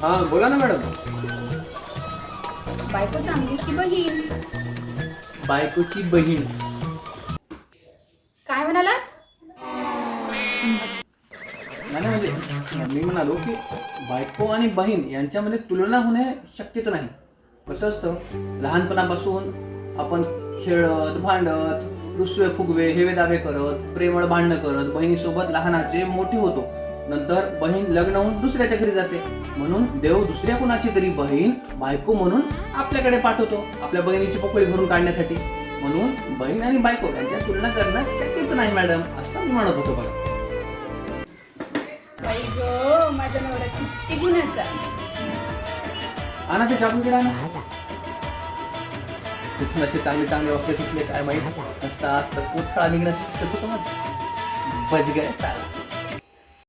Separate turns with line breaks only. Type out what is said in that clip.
हा बोला ना मॅडम.
बायको चांगली की बहीण?
बायकोची बहीण.
काय म्हणाला?
नाही नाही, म्हणजे मी म्हणालो की बायको आणि बहीण यांच्यामध्ये तुलना होणे शक्यच नाही. कसं असतं? लहानपणापासून आपण खेळत भांडत रुसवे फुगवे हेवे दावे करत प्रेमळ भांडणं करत बहिणीसोबत लहानाचे मोठे होतो. नंतर बहीण लग्न होऊन दुसऱ्याच्या घरी जाते. म्हणून देव दुसऱ्या कुणाची तरी बहीण बायको म्हणून आपल्याकडे पाठवतो. आपल्या बहिणीची पोकळी भरून काढण्यासाठी. म्हणून बहीण आणि बायको यांच्या तुलना करणं शक्यच नाही मॅडम. असं मी म्हणत होतो बघा.
माझा नवरा किती
आणा ते चाकूकडे आणा असे चांगले चांगले वाक्य सुचले काय माहीत? असता असता कोथळा निघणं तसं बच गए साला